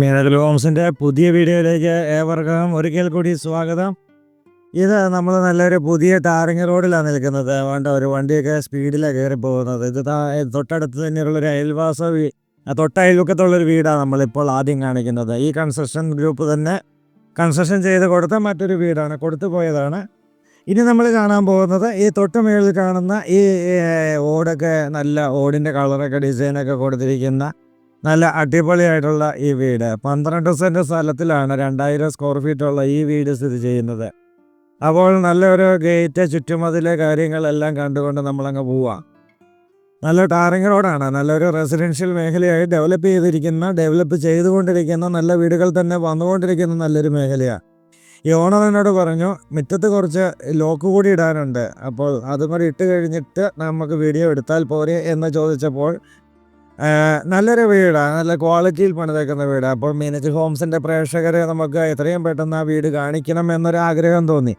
മീനൽ ഹോംസിന്റെ പുതിയ വീഡിയോയിലേക്ക് ഏവർക്കും ഒരിക്കൽ കൂടി സ്വാഗതം. ഇത് നമ്മൾ നല്ലൊരു പുതിയ ടാറിങ് റോഡിലാണ് നിൽക്കുന്നത്. വേണ്ട ഒരു വണ്ടിയൊക്കെ സ്പീഡിലാണ് കയറി പോകുന്നത്. ഇത് തൊട്ടടുത്ത് തന്നെയുള്ളൊരു അയൽവാസ വീ തൊട്ട വീടാണ് നമ്മളിപ്പോൾ ആദ്യം കാണിക്കുന്നത്. ഈ കൺസ്ട്രക്ഷൻ ഗ്രൂപ്പ് തന്നെ കൺസ്ട്രക്ഷൻ ചെയ്ത് കൊടുത്ത മറ്റൊരു വീടാണ് കൊടുത്തു പോയതാണ്. ഇനി നമ്മൾ കാണാൻ പോകുന്നത് ഈ തൊട്ട് കാണുന്ന ഈ ഓടൊക്കെ നല്ല ഓടിന്റെ കളറൊക്കെ ഡിസൈനൊക്കെ കൊടുത്തിരിക്കുന്ന നല്ല അടിപൊളിയായിട്ടുള്ള ഈ വീട്. പന്ത്രണ്ട് സെന്റ് സ്ഥലത്തിലാണ് രണ്ടായിരം സ്ക്വയർ ഫീറ്റ് ഉള്ള ഈ വീട് സ്ഥിതി ചെയ്യുന്നത്. അപ്പോൾ നല്ലൊരു ഗേറ്റ് ചുറ്റുമതിലെ കാര്യങ്ങളെല്ലാം കണ്ടുകൊണ്ട് നമ്മളങ്ങ് പോവാം. നല്ല ടാറിങ് റോഡാണ്. നല്ലൊരു റെസിഡൻഷ്യൽ മേഖലയായി ഡെവലപ്പ് ചെയ്തിരിക്കുന്ന ഡെവലപ്പ് ചെയ്തുകൊണ്ടിരിക്കുന്ന നല്ല വീടുകൾ തന്നെ വന്നുകൊണ്ടിരിക്കുന്ന നല്ലൊരു മേഖലയാണ് ഈ ഓണർ എന്നോട് പറഞ്ഞു മുറ്റത്ത് കുറച്ച് ലോക്ക് കൂടി ഇടാനുണ്ട്. അപ്പോൾ അതും കൂടി ഇട്ട് കഴിഞ്ഞിട്ട് നമുക്ക് വീഡിയോ എടുത്താൽ പോരെ എന്ന് ചോദിച്ചപ്പോൾ നല്ലൊരു വീടാണ് നല്ല ക്വാളിറ്റിയിൽ പണിതേക്കുന്ന വീട്. അപ്പോൾ മീനച്ച് ഹോംസിന്റെ പ്രേക്ഷകരെ നമുക്ക് എത്രയും പെട്ടെന്ന് ആ വീട് കാണിക്കണം എന്നൊരു ആഗ്രഹം തോന്നി.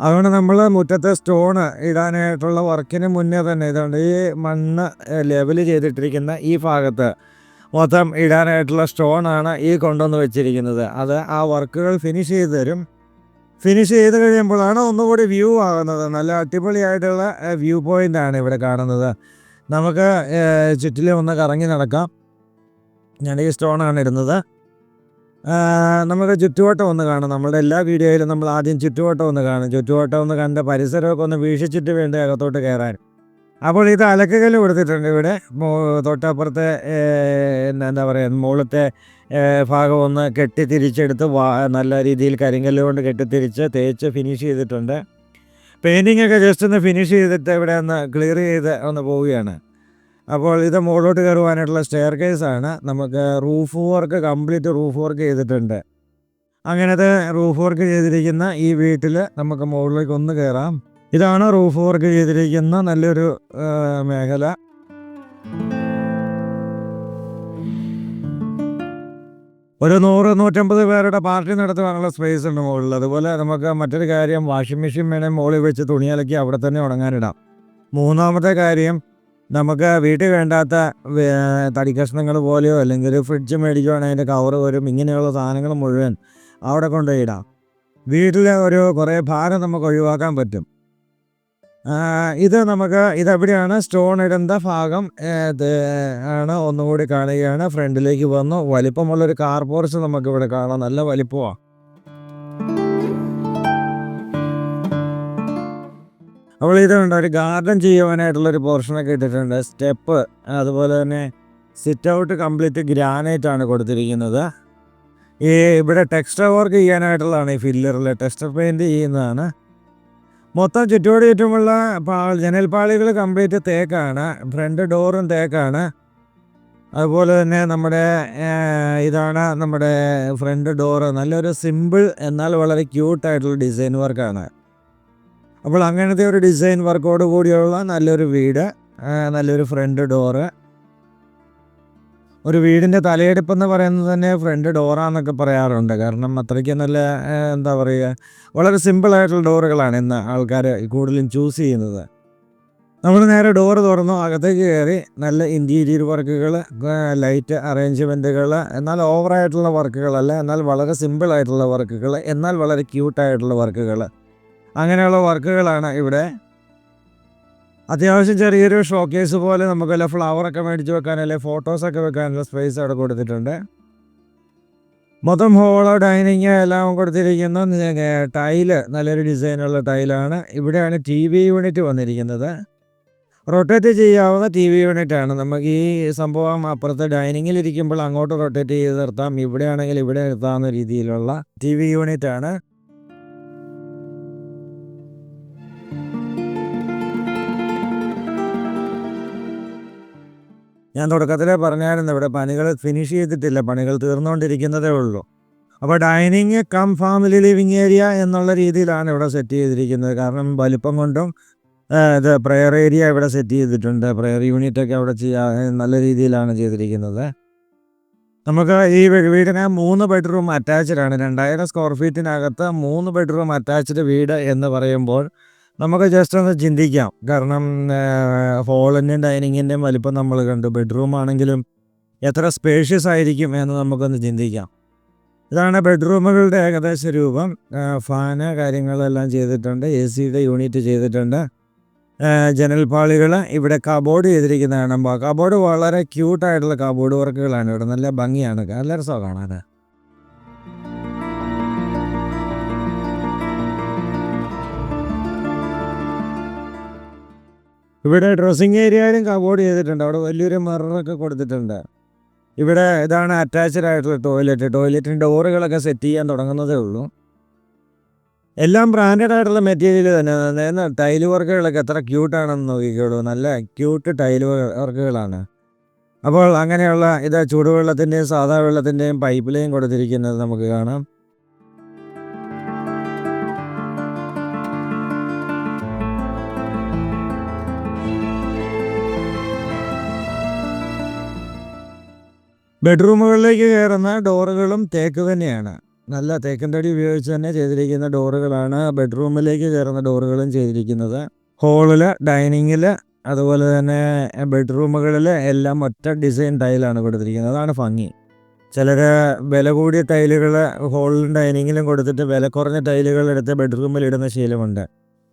അതുകൊണ്ട് നമ്മൾ മുറ്റത്തെ സ്റ്റോണ് ഇടാനായിട്ടുള്ള വർക്കിന് മുന്നേ തന്നെ ഇതുകൊണ്ട് ഈ മണ്ണ് ലെവൽ ചെയ്തിട്ടിരിക്കുന്ന ഈ ഭാഗത്ത് മൊത്തം ഇടാനായിട്ടുള്ള സ്റ്റോണാണ് ഈ കൊണ്ടുവന്ന് വെച്ചിരിക്കുന്നത്. അത് ആ വർക്കുകൾ ഫിനിഷ് ചെയ്ത് തരും. ഫിനിഷ് ചെയ്ത് കഴിയുമ്പോഴാണ് ഒന്നുകൂടി വ്യൂ ആകുന്നത്. നല്ല അടിപൊളിയായിട്ടുള്ള വ്യൂ പോയിന്റാണ് ഇവിടെ കാണുന്നത്. നമുക്ക് ചുറ്റിൽ ഒന്ന് കറങ്ങി നടക്കാം. ഞാൻ ഈ സ്റ്റോണാണ് ഇടുന്നത്. നമ്മുടെ ചുറ്റുവട്ടം ഒന്ന് കാണാം. നമ്മുടെ എല്ലാ വീഡിയോയിലും നമ്മൾ ആദ്യം ചുറ്റുവട്ടം ഒന്ന് കാണും. ചുറ്റുവട്ടം ഒന്ന് കണ്ട് പരിസരമൊക്കെ ഒന്ന് വീക്ഷിച്ചിട്ട് വേണ്ട അകത്തോട്ട് കയറാൻ. അപ്പോൾ ഇത് അലക്കുകല്ല് കൊടുത്തിട്ടുണ്ട് ഇവിടെ. തൊട്ടപ്പുറത്തെ എന്താ പറയുക മുകളിലത്തെ ഭാഗം ഒന്ന് കെട്ടി തിരിച്ചെടുത്ത് നല്ല രീതിയിൽ കരിങ്കല്ല് കൊണ്ട് കെട്ടിത്തിരിച്ച് തേച്ച് ഫിനിഷ് ചെയ്തിട്ടുണ്ട്. പെയിന്റിംഗ് ഒക്കെ ജസ്റ്റ് ഒന്ന് ഫിനിഷ് ചെയ്തിട്ട് ഇവിടെ ഒന്ന് ക്ലിയർ ചെയ്ത് ഒന്ന് പോവുകയാണ്. അപ്പോൾ ഇത് മുകളിലോട്ട് കയറുവാനായിട്ടുള്ള സ്റ്റെയർ കേസാണ് നമുക്ക് roof work complete roof work ചെയ്തിട്ടുണ്ട്. അങ്ങനത്തെ റൂഫ് വർക്ക് ചെയ്തിരിക്കുന്ന ഈ വീട്ടിൽ നമുക്ക് മുകളിലേക്ക് ഒന്ന് കയറാം. ഇതാണ് റൂഫ് വർക്ക് ചെയ്തിരിക്കുന്ന നല്ലൊരു മേഖല. ഒരു നൂറ് നൂറ്റമ്പത് പേരുടെ പാർട്ടി നടത്തുവാനുള്ള സ്പേസ് ഉണ്ട് മുകളിൽ അതുപോലെ നമുക്ക് മറ്റൊരു കാര്യം വാഷിംഗ് മെഷീൻ വേണേൽ മുകളിൽ വെച്ച് തുണി അലക്കി അവിടെ തന്നെ ഉണങ്ങാനിടാം. മൂന്നാമത്തെ കാര്യം നമുക്ക് വീട്ടിൽ വേണ്ടാത്ത തടി കഷ്ണങ്ങൾ പോലെയോ അല്ലെങ്കിൽ ഒരു ഫ്രിഡ്ജ് മേടിക്കുവാണെങ്കിൽ അതിന്റെ കവറ് വരും ഇങ്ങനെയുള്ള സാധനങ്ങൾ മുഴുവൻ അവിടെ കൊണ്ടുപോയിടാം വീട്ടിലെ ഒരു കുറേ ഭാരം നമുക്ക് ഒഴിവാക്കാൻ പറ്റും. ഇത് നമുക്ക് ഇതെവിടെയാണ്? സ്റ്റോൺ ഇടേണ്ട ഭാഗം ഇത് ആണ്. ഒന്നുകൂടി കാണുകയാണ്. ഫ്രണ്ടിലേക്ക് വന്നു. വലിപ്പമുള്ളൊരു കാർ പോർച്ച് നമുക്കിവിടെ കാണാം. നല്ല വലിപ്പമാണ് അപ്പോൾ ഇതുണ്ട് ഒരു ഗാർഡൻ ചെയ്യുവാനായിട്ടുള്ളൊരു പോർഷനൊക്കെ ഇട്ടിട്ടുണ്ട്. സ്റ്റെപ്പ് അതുപോലെ തന്നെ സിറ്റ് ഔട്ട് കംപ്ലീറ്റ് ഗ്രാനൈറ്റ് ആണ് കൊടുത്തിരിക്കുന്നത്. ഈ ഇവിടെ ടെക്സ്റ്റർ വർക്ക് ചെയ്യാനായിട്ടുള്ളതാണ് ഈ ഫില്ലറിൽ ടെക്സ്റ്റർ പെയിന്റ് ചെയ്യുന്നതാണ്. മൊത്തം ചുറ്റോട് ചുറ്റുമുള്ള പാ ജനൽപ്പാളികൾ കംപ്ലീറ്റ് തേക്കാണ്. ഫ്രണ്ട് ഡോറും തേക്കാണ്. അതുപോലെ തന്നെ നമ്മുടെ ഇതാണ് നമ്മുടെ ഫ്രണ്ട് ഡോറ്. നല്ലൊരു സിമ്പിൾ എന്നാൽ വളരെ ക്യൂട്ടായിട്ടുള്ള ഡിസൈൻ വർക്കാണ്. അപ്പോൾ അങ്ങനത്തെ ഒരു ഡിസൈൻ വർക്കോട് കൂടിയുള്ള നല്ലൊരു വീട് നല്ലൊരു ഫ്രണ്ട് ഡോറ്. ഒരു വീടിന്റെ തലയെടുപ്പെന്ന് പറയുന്നത് തന്നെ ഫ്രണ്ട് ഡോറാന്നൊക്കെ പറയാറുണ്ട്. കാരണം അത്രയ്ക്ക് നല്ല എന്താ പറയുക വളരെ സിമ്പിളായിട്ടുള്ള ഡോറുകളാണ് ഇന്ന് ആൾക്കാർ കൂടുതലും ചൂസ് ചെയ്യുന്നത്. നമ്മൾ നേരെ ഡോറ് തുറന്നു അകത്തേക്ക് കയറി നല്ല ഇന്റീരിയർ വർക്കുകൾ ലൈറ്റ് അറേഞ്ച്മെന്റുകൾ എന്നാൽ ഓവറായിട്ടുള്ള വർക്കുകളല്ല എന്നാൽ വളരെ സിമ്പിളായിട്ടുള്ള വർക്കുകൾ എന്നാൽ വളരെ ക്യൂട്ടായിട്ടുള്ള വർക്കുകൾ അങ്ങനെയുള്ള വർക്കുകളാണ് ഇവിടെ അത്യാവശ്യം ചെറിയൊരു ഷോക്കേസ് പോലെ നമുക്ക് വല്ല ഫ്ലവറൊക്കെ മേടിച്ച് വെക്കാൻ അല്ലെങ്കിൽ ഫോട്ടോസൊക്കെ വെക്കാനുള്ള സ്പേസ് അവിടെ കൊടുത്തിട്ടുണ്ട്. മൊത്തം ഹോളോ ഡൈനിങ് എല്ലാം കൊടുത്തിരിക്കുന്ന. ടൈൽ നല്ലൊരു ഡിസൈനുള്ള ടൈലാണ് ഇവിടെയാണ് ടി വി യൂണിറ്റ് വന്നിരിക്കുന്നത്. റൊട്ടേറ്റ് ചെയ്യാവുന്ന ടി വി യൂണിറ്റാണ് നമുക്ക് ഈ സംഭവം അപ്പുറത്തെ ഡൈനിങ്ങിൽ ഇരിക്കുമ്പോൾ അങ്ങോട്ട് റൊട്ടേറ്റ് ചെയ്ത് നിർത്താം. ഇവിടെയാണെങ്കിൽ ഇവിടെ നിർത്താവുന്ന രീതിയിലുള്ള ടി വി യൂണിറ്റ് ഞാൻ തുടക്കത്തിലേ പറഞ്ഞായിരുന്നു ഇവിടെ പണികൾ ഫിനിഷ് ചെയ്തിട്ടില്ല പണികൾ തീർന്നുകൊണ്ടിരിക്കുന്നതേ ഉള്ളൂ. അപ്പോൾ dining cum family living area എന്നുള്ള രീതിയിലാണ് ഇവിടെ സെറ്റ് ചെയ്തിരിക്കുന്നത്. കാരണം വലിപ്പം കൊണ്ടും ഇത് പ്രെയർ ഏരിയ ഇവിടെ സെറ്റ് ചെയ്തിട്ടുണ്ട്. പ്രെയർ യൂണിറ്റ് ഒക്കെ അവിടെ ചെയ്യാ നല്ല രീതിയിലാണ് ചെയ്തിരിക്കുന്നത്. നമുക്ക് ഈ വീടിന് മൂന്ന് ബെഡ്റൂം അറ്റാച്ച്ഡ് ആണ്. രണ്ടായിരം സ്ക്വയർ ഫീറ്റിനകത്ത് മൂന്ന് ബെഡ്റൂം അറ്റാച്ച്ഡ് വീട് എന്ന് പറയുമ്പോൾ നമുക്ക് ജസ്റ്റ് ഒന്ന് ചിന്തിക്കാം. കാരണം ഹോളിന്റെയും ഡൈനിങ്ങിന്റെയും വലിപ്പം നമ്മൾ കണ്ടു. ബെഡ്റൂം ആണെങ്കിലും എത്ര സ്പേഷ്യസ് ആയിരിക്കും എന്ന് നമുക്കൊന്ന് ചിന്തിക്കാം. ഇതാണ് ബെഡ്റൂമുകളുടെ ഏകദേശ രൂപം. ഫാന് കാര്യങ്ങളെല്ലാം ചെയ്തിട്ടുണ്ട്. എ സിയുടെ യൂണിറ്റ് ചെയ്തിട്ടുണ്ട്. ജനൽ ജനൽപ്പാളികൾ ഇവിടെ കബോർഡ് ചെയ്തിരിക്കുന്നതാണ്. കബോർഡ് വളരെ ക്യൂട്ടായിട്ടുള്ള കബോർഡ് വർക്കുകളാണ് ഇവിടെ നല്ല ഭംഗിയാണ്. നല്ല രസമാണ് കാണാൻ. ഇവിടെ ഡ്രസ്സിങ് ഏരിയയിലും കബോർഡ് ചെയ്തിട്ടുണ്ട്. അവിടെ വലിയൊരു മിററൊക്കെ കൊടുത്തിട്ടുണ്ട്. ഇവിടെ ഇതാണ് അറ്റാച്ച്ഡ് ആയിട്ടുള്ള ടോയ്ലറ്റ് ടോയ്ലറ്റിന്റെ ഡോറുകളൊക്കെ സെറ്റ് ചെയ്യാൻ തുടങ്ങുന്നതേ ഉള്ളൂ. എല്ലാം ബ്രാൻഡഡ് ആയിട്ടുള്ള മെറ്റീരിയൽ തന്നെ. ടൈൽ വർക്കുകളൊക്കെ എത്ര ക്യൂട്ടാണെന്ന് നോക്കിക്കോളൂ. നല്ല ക്യൂട്ട് ടൈൽ വർക്കുകളാണ് അപ്പോൾ അങ്ങനെയുള്ള ഇത് ചൂടുവെള്ളത്തിന്റെയും സാധാ വെള്ളത്തിന്റെയും പൈപ്പിലെയും കൊടുത്തിരിക്കുന്നത് നമുക്ക് കാണാം. ബെഡ്റൂമുകളിലേക്ക് കയറുന്ന ഡോറുകളും തേക്ക് തന്നെയാണ്. നല്ല തേക്കൻതടി ഉപയോഗിച്ച് തന്നെ ചെയ്തിരിക്കുന്ന ഡോറുകളാണ് ബെഡ്റൂമിലേക്ക് കയറുന്ന ഡോറുകളും ചെയ്തിരിക്കുന്നത്. ഹോളിൽ ഡൈനിങ്ങിൽ അതുപോലെ തന്നെ ബെഡ്റൂമുകളിൽ എല്ലാം ഒറ്റ ഡിസൈൻ ടൈലാണ് കൊടുത്തിരിക്കുന്നത്. അതാണ് ഭംഗി. ചിലർ വില കൂടിയ ടൈലുകൾ ഹോളിലും ഡൈനിങ്ങിലും കൊടുത്തിട്ട് വില കുറഞ്ഞ ടൈലുകൾ എടുത്ത് ബെഡ്റൂമിൽ ഇടുന്ന ശീലമുണ്ട്.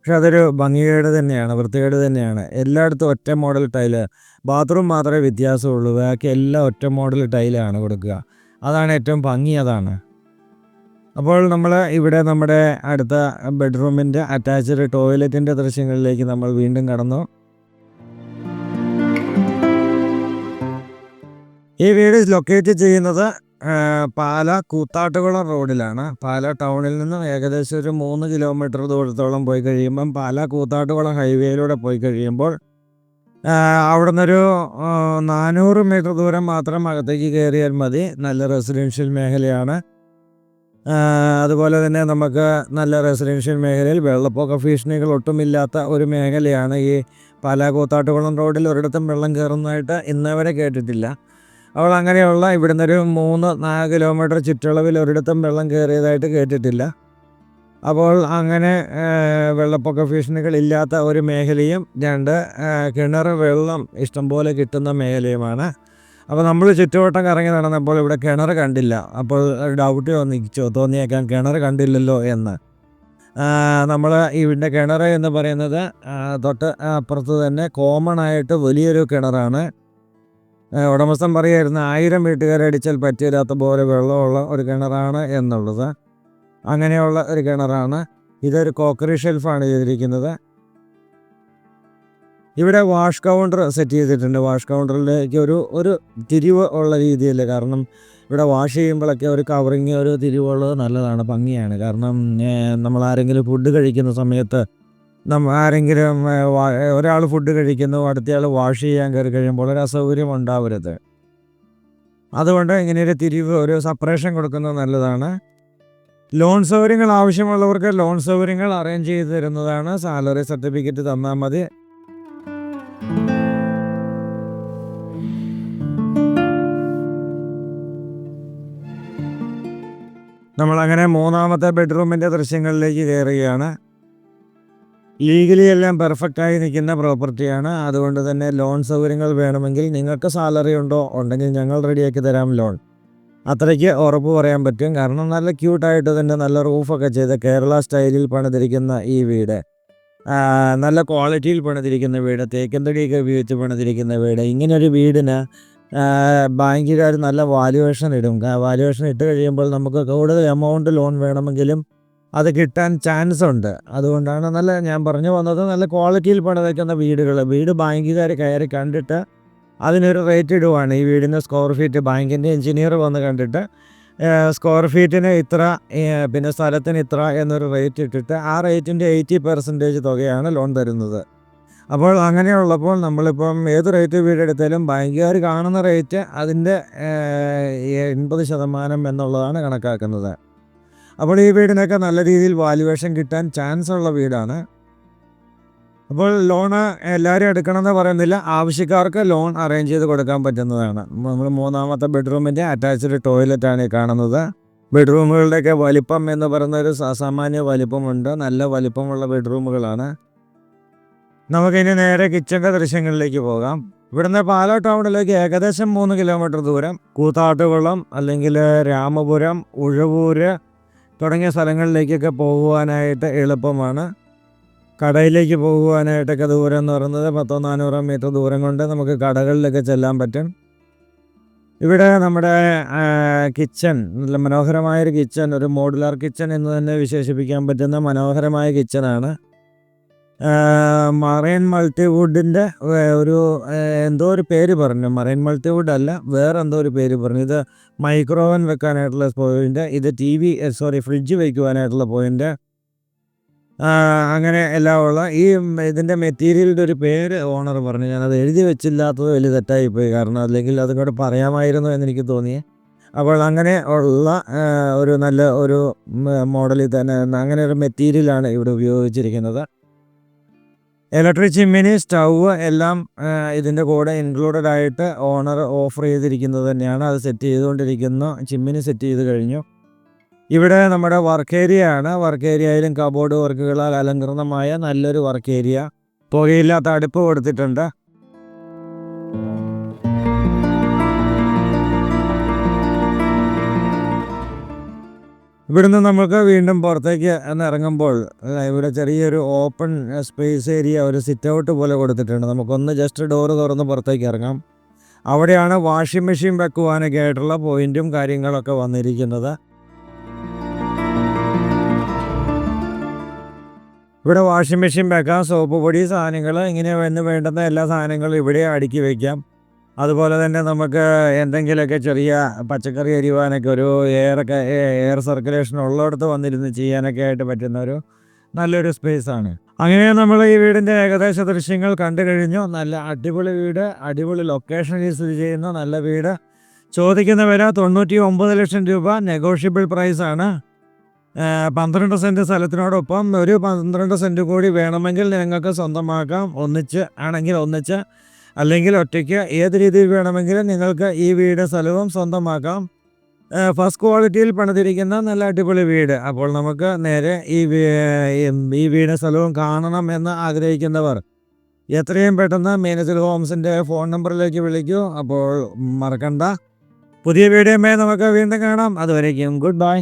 പക്ഷെ അതൊരു ഭംഗികേട് തന്നെയാണ് വൃത്തികേട് തന്നെയാണ്. എല്ലായിടത്തും ഒറ്റ മോഡൽ ടൈൽ ബാത്റൂം മാത്രമേ വ്യത്യാസമുള്ളൂ. ബാക്കി എല്ലാം ഒറ്റ മോഡൽ ടൈലാണ് കൊടുക്കുക. അതാണ് ഏറ്റവും ഭംഗി അതാണ്. അപ്പോൾ നമ്മൾ ഇവിടെ നമ്മുടെ അടുത്ത ബെഡ്റൂമിന്റെ അറ്റാച്ച്ഡ് ടോയ്ലറ്റിന്റെ ദൃശ്യങ്ങളിലേക്ക് നമ്മൾ വീണ്ടും കടന്നു. ഈ വീട് ലൊക്കേറ്റ് ചെയ്യുന്നത് പാല കൂത്താട്ടുകുളം റോഡിലാണ്. പാല ടൗണിൽ നിന്ന് ഏകദേശം ഒരു മൂന്ന് കിലോമീറ്റർ ദൂരത്തോളം പോയി കഴിയുമ്പം പാല കൂത്താട്ടുകുളം ഹൈവേയിലൂടെ പോയി കഴിയുമ്പോൾ അവിടെ നിന്നൊരു നാനൂറ് മീറ്റർ ദൂരം മാത്രം അകത്തേക്ക് കയറിയാൽ മതി. നല്ല റെസിഡൻഷ്യൽ മേഖലയാണ്. അതുപോലെ തന്നെ നമുക്ക് നല്ല റെസിഡൻഷ്യൽ മേഖലയിൽ വെള്ളപ്പൊക്ക ഭീഷണികൾ ഒട്ടുമില്ലാത്ത ഒരു മേഖലയാണ് ഈ പാലാ കൂത്താട്ടുകുളം റോഡിൽ ഒരിടത്തും വെള്ളം കയറുന്നതായിട്ട് ഇന്നവരെ കേട്ടിട്ടില്ല. അപ്പോൾ അങ്ങനെയുള്ള ഇവിടുന്ന് ഒരു മൂന്ന് നാല് കിലോമീറ്റർ ചുറ്റളവിൽ ഒരിടത്തും വെള്ളം കയറിയതായിട്ട് കേട്ടിട്ടില്ല. അപ്പോൾ അങ്ങനെ വെള്ളപ്പൊക്ക ഭീഷണികൾ ഇല്ലാത്ത ഒരു മേഖലയും രണ്ട് കിണർ വെള്ളം ഇഷ്ടംപോലെ കിട്ടുന്ന മേഖലയുമാണ്. അപ്പോൾ നമ്മൾ ചുറ്റുവട്ടം കറങ്ങി നടന്നപ്പോൾ ഇവിടെ കിണർ കണ്ടില്ല. അപ്പോൾ ഡൗട്ട് തോന്നിച്ചോ തോന്നിയേക്കാൻ കിണർ കണ്ടില്ലല്ലോ എന്ന്. നമ്മൾ ഇവിടെ കിണർ എന്ന് പറയുന്നത് തൊട്ട് അപ്പുറത്ത് തന്നെ കോമൺ ആയിട്ട് വലിയൊരു കിണറാണ്. ഉടമസ്ഥൻ പറയുമായിരുന്നു ആയിരം വീട്ടുകാരടിച്ചാൽ പറ്റിയില്ലാത്ത പോലെ വെള്ളമുള്ള ഒരു കിണറാണ് എന്നുള്ളത്. അങ്ങനെയുള്ള ഒരു കിണറാണ്. ഇതൊരു കോക്കറി ഷെൽഫാണ് ചെയ്തിരിക്കുന്നത്. ഇവിടെ വാഷ് കൗണ്ടർ സെറ്റ് ചെയ്തിട്ടുണ്ട്. വാഷ് കൗണ്ടറിലേക്ക് ഒരു ഒരു തിരിവ് ഉള്ള രീതിയിൽ കാരണം ഇവിടെ വാഷ് ചെയ്യുമ്പോഴൊക്കെ ഒരു കവറിങ് ഒരു തിരിവുള്ളത് നല്ലതാണ് ഭംഗിയാണ്. കാരണം നമ്മൾ ആരെങ്കിലും ഫുഡ് കഴിക്കുന്ന സമയത്ത് നമ്മ ആരെങ്കിലും ഒരാൾ ഫുഡ് കഴിക്കുന്നു അടുത്തയാൾ വാഷ് ചെയ്യാൻ കയറി കഴിയുമ്പോൾ ഒരു അസൗകര്യം ഉണ്ടാവരുത്. അതുകൊണ്ട് ഇങ്ങനെ ഒരു തിരിവ് ഒരു സപ്പറേഷൻ കൊടുക്കുന്നത് നല്ലതാണ്. ലോൺ സൗകര്യങ്ങൾ ആവശ്യമുള്ളവർക്ക് ലോൺ സൗകര്യങ്ങൾ അറേഞ്ച് ചെയ്ത് തരുന്നതാണ്. സാലറി സർട്ടിഫിക്കറ്റ് തന്നാൽ മതി. നമ്മളങ്ങനെ മൂന്നാമത്തെ ബെഡ്റൂമിന്റെ ദൃശ്യങ്ങളിലേക്ക് കയറുകയാണ്. ലീഗലി എല്ലാം പെർഫെക്റ്റായി നിൽക്കുന്ന പ്രോപ്പർട്ടിയാണ് അതുകൊണ്ട് തന്നെ ലോൺ സൗകര്യങ്ങൾ വേണമെങ്കിൽ നിങ്ങൾക്ക് സാലറി ഉണ്ടോ? ഉണ്ടെങ്കിൽ ഞങ്ങൾ റെഡിയാക്കി തരാം ലോൺ അത്രയ്ക്ക് ഉറപ്പ് പറയാൻ പറ്റും. കാരണം നല്ല ക്യൂട്ടായിട്ട് തന്നെ നല്ല റൂഫൊക്കെ ചെയ്ത് കേരള സ്റ്റൈലിൽ പണിതിരിക്കുന്ന ഈ വീട്. നല്ല ക്വാളിറ്റിയിൽ പണിതിരിക്കുന്ന വീട് തേക്കന്തടിയൊക്കെ ഉപയോഗിച്ച് പണിതിരിക്കുന്ന വീട്. ഇങ്ങനൊരു വീടിന് ബാങ്കുകാർ നല്ല വാല്യുവേഷൻ ഇടും. വാല്യുവേഷൻ ഇട്ട് കഴിയുമ്പോൾ നമുക്ക് കൂടുതൽ എമൗണ്ട് ലോൺ വേണമെങ്കിലും അത് കിട്ടാൻ ചാൻസ് ഉണ്ട്. അതുകൊണ്ടാണ് നല്ല ഞാൻ പറഞ്ഞു വന്നത് നല്ല ക്വാളിറ്റിയിൽ പണിതയ്ക്കുന്ന വീടുകൾ വീട് ബാങ്കുകാർ കയറി കണ്ടിട്ട് അതിനൊരു റേറ്റ് ഇടുവാണ്. ഈ വീടിന്റെ സ്ക്വയർ ഫീറ്റ് ബാങ്കിന്റെ എഞ്ചിനീയർ വന്ന് കണ്ടിട്ട് സ്ക്വയർ ഫീറ്റിന് ഇത്ര പിന്നെ സ്ഥലത്തിന് ഇത്ര എന്നൊരു റേറ്റ് ഇട്ടിട്ട് ആ റേറ്റിന്റെ എയ്റ്റി പെർസെന്റേജ് തുകയാണ് ലോൺ തരുന്നത്. അപ്പോൾ അങ്ങനെയുള്ളപ്പോൾ നമ്മളിപ്പം ഏത് റേറ്റ് വീടെടുത്താലും ബാങ്കുകാർ കാണുന്ന റേറ്റ് അതിന്റെ എൺപത് ശതമാനം എന്നുള്ളതാണ് കണക്കാക്കുന്നത്. അപ്പോൾ ഈ വീടിനൊക്കെ നല്ല രീതിയിൽ വാല്യുവേഷൻ കിട്ടാൻ ചാൻസ് ഉള്ള വീടാണ്. അപ്പോൾ ലോണ് എല്ലാവരും എടുക്കണമെന്ന് പറയുന്നില്ല. ആവശ്യക്കാർക്ക് ലോൺ അറേഞ്ച് ചെയ്ത് കൊടുക്കാൻ പറ്റുന്നതാണ്. നമ്മൾ മൂന്നാമത്തെ ബെഡ്റൂമിന്റെ അറ്റാച്ച്ഡ് ടോയ്ലറ്റാണ് ഈ കാണുന്നത്. ബെഡ്റൂമുകളുടെയൊക്കെ വലിപ്പം എന്ന് പറയുന്ന ഒരു സാമാന്യ വലിപ്പമുണ്ട്. നല്ല വലിപ്പമുള്ള ബെഡ്റൂമുകളാണ് നമുക്കിനി നേരെ കിച്ചന്റെ ദൃശ്യങ്ങളിലേക്ക് പോകാം. ഇവിടുന്ന് പാലാ ടൗണിലേക്ക് ഏകദേശം മൂന്ന് കിലോമീറ്റർ ദൂരം. കൂത്താട്ടുകുളം അല്ലെങ്കിൽ രാമപുരം ഉഴവൂര് തുടങ്ങിയ സ്ഥലങ്ങളിലേക്കൊക്കെ പോകുവാനായിട്ട് എളുപ്പമാണ്. കടയിലേക്ക് പോകുവാനായിട്ടൊക്കെ ദൂരം എന്ന് പറയുന്നത് പത്തോ നാനൂറോ മീറ്റർ ദൂരം കൊണ്ട് നമുക്ക് കടകളിലൊക്കെ ചെല്ലാൻ പറ്റും. ഇവിടെ നമ്മുടെ കിച്ചൺ നല്ല മനോഹരമായൊരു കിച്ചൺ ഒരു മോഡുലാർ കിച്ചൺ എന്ന് തന്നെ വിശേഷിപ്പിക്കാൻ പറ്റുന്ന മനോഹരമായ കിച്ചണാണ്. മറൈൻ മൾട്ടിവുഡിന്റെ ഒരു എന്തോ ഒരു പേര് പറഞ്ഞു. മറൈൻ മൾട്ടിവുഡ് അല്ല വേറെ എന്തോ ഒരു പേര് പറഞ്ഞു. ഇത് മൈക്രോവൻ വെക്കാനായിട്ടുള്ള പോയിന്റ് ഇത് ടി വി സോറി ഫ്രിഡ്ജ് വയ്ക്കുവാനായിട്ടുള്ള പോയിന്റ് അങ്ങനെ എല്ലാം ഉള്ള ഈ ഇതിന്റെ മെറ്റീരിയലിന്റെ ഒരു പേര് ഓണർ പറഞ്ഞു. ഞാനത് എഴുതി വെച്ചില്ലാത്തത് വലിയ തെറ്റായി പോയി. കാരണം അല്ലെങ്കിൽ അതുകൂടെ പറയാമായിരുന്നു എന്നെനിക്ക് തോന്നി അപ്പോൾ അങ്ങനെ ഉള്ള ഒരു നല്ല ഒരു മോഡലിൽ തന്നെ അങ്ങനെ ഒരു മെറ്റീരിയലാണ് ഇവിടെ ഉപയോഗിച്ചിരിക്കുന്നത്. ഇലക്ട്രിക് ചിമ്മിനി സ്റ്റൗവ് എല്ലാം ഇതിന്റെ കൂടെ ഇൻക്ലൂഡഡ് ആയിട്ട് ഓണർ ഓഫർ ചെയ്തിരിക്കുന്നത് തന്നെയാണ്. അത് സെറ്റ് ചെയ്തുകൊണ്ടിരിക്കുന്നു ചിമ്മിനി സെറ്റ് ചെയ്ത് കഴിഞ്ഞു. ഇവിടെ നമ്മുടെ വർക്ക് ഏരിയ ആണ്. വർക്ക് ഏരിയയിലും കബോർഡ് വർക്കുകളാൽ അലങ്കൃതമായ നല്ലൊരു വർക്ക് ഏരിയ പുകയില്ലാത്ത അടുപ്പ് കൊടുത്തിട്ടുണ്ട്. ഇവിടുന്ന് നമുക്ക് വീണ്ടും പുറത്തേക്ക് ഇറങ്ങുമ്പോൾ ഇവിടെ ചെറിയൊരു ഓപ്പൺ സ്പേസ് ഏരിയ ഒരു സിറ്റ് ഔട്ട് പോലെ കൊടുത്തിട്ടുണ്ട്. നമുക്കൊന്ന് ജസ്റ്റ് ഡോറ് തുറന്ന് പുറത്തേക്ക് ഇറങ്ങാം. അവിടെയാണ് വാഷിംഗ് മെഷീൻ വെക്കുവാനൊക്കെ ആയിട്ടുള്ള പോയിന്റും കാര്യങ്ങളൊക്കെ വന്നിരിക്കുന്നത്. ഇവിടെ വാഷിംഗ് മെഷീൻ വെക്കാം സോപ്പ് പൊടി സാധനങ്ങൾ ഇങ്ങനെ വന്ന് വേണ്ടുന്ന എല്ലാ സാധനങ്ങളും ഇവിടെ അടുക്കി വയ്ക്കാം അതുപോലെ തന്നെ നമുക്ക് എന്തെങ്കിലുമൊക്കെ ചെറിയ പച്ചക്കറി അരിവാനൊക്കെ ഒരു എയറൊക്കെ എയർ സർക്കുലേഷൻ ഉള്ളിടത്ത് വന്നിരുന്ന് ചെയ്യാനൊക്കെ ആയിട്ട് പറ്റുന്ന ഒരു നല്ലൊരു സ്പേസ് ആണ്. അങ്ങനെ നമ്മൾ ഈ വീടിന്റെ ഏകദേശ ദൃശ്യങ്ങൾ കണ്ടു കഴിഞ്ഞു. നല്ല അടിപൊളി വീട് അടിപൊളി ലൊക്കേഷനിൽ സ്ഥിതി ചെയ്യുന്ന നല്ല വീട്. ചോദിക്കുന്ന വില തൊണ്ണൂറ്റി ഒമ്പത് ലക്ഷം രൂപ നെഗോഷ്യബിൾ പ്രൈസ് ആണ്. ഏഹ് പന്ത്രണ്ട് സെന്റ് സ്ഥലത്തിനോടൊപ്പം ഒരു പന്ത്രണ്ട് സെന്റ് കൂടി വേണമെങ്കിൽ നിങ്ങൾക്ക് സ്വന്തമാക്കാം. ഒന്നിച്ച് ആണെങ്കിൽ ഒന്നിച്ച് അല്ലെങ്കിൽ ഒറ്റയ്ക്ക് ഏത് രീതിയിൽ വേണമെങ്കിലും നിങ്ങൾക്ക് ഈ വീട് സ്ഥലവും സ്വന്തമാക്കാം. ഫസ്റ്റ് ക്വാളിറ്റിയിൽ പണിതിരിക്കുന്ന നല്ല അടിപൊളി വീട്. അപ്പോൾ നമുക്ക് നേരെ ഈ ഈ വീട് സ്ഥലവും കാണണം എന്ന് ആഗ്രഹിക്കുന്നവർ എത്രയും പെട്ടെന്ന് മീനച്ചിൽ ഹോംസിന്റെ ഫോൺ നമ്പറിലേക്ക് വിളിക്കൂ. അപ്പോൾ മറക്കണ്ട. പുതിയ വീഡിയോയുമായി നമുക്ക് വീണ്ടും കാണാം. അതുവരേക്കും ഗുഡ് ബൈ